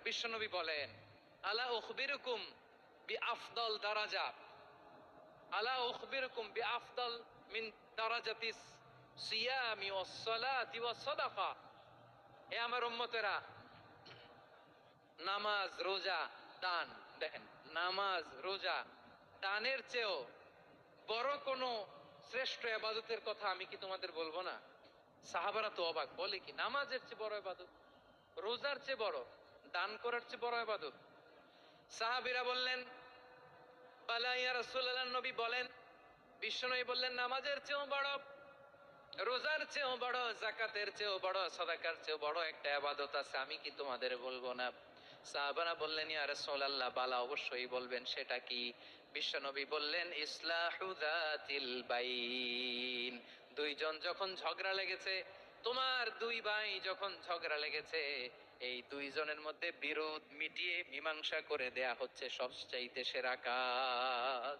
বিশ্বনবী বলেন, আলা উখবিরুকুম বি আফদল দারাজাত। আলা উখবিরুকুম বি আফদল মিন দারাজাতিস সিয়ামি ওয়াস সালাতি ওয়াস সাদাকা। এ আমার উম্মতেরা, নামাজ, রোজা, দান, দেখেন, নামাজ, রোজা, দানের চেয়েও বড় কোনো শ্রেষ্ঠ আবাদতের কথা আমি কি তোমাদের বলব না? সাহাবারা তো অবাক, বলে কি, নামাজের চেয়ে বড় আবাদত রোজার চেয়ে বড়? দান করার চেয়ে বড় আবাদত। সাহাবিরা বললেন বালাইয়া রাসূলুল্লাহ নবী বলেন, বিশ্বনবী বললেন, নামাজের চেয়েও বড়, রোজার চেয়েও বড় জাকাতের চেয়েও বড়, সদাকার চেয়েও বড় একটা আবাদত আছে, আমি কি তোমাদের বলব না? সাহাবারা বললেন, ইয়া রাসূলুল্লাহ, বালা অবশ্যই বলবেন, সেটা কি? বিশ্বনবী বললেন, ইসলাহু বাইন। দুইজন যখন ঝগড়া লেগেছে তোমার দুই ভাই যখন ঝগড়া লেগেছে, এই দুইজনের মধ্যে বিরোধ মিটিয়ে মীমাংসা করে দেয়া হচ্ছে সবচাইতে সেরা কাজ।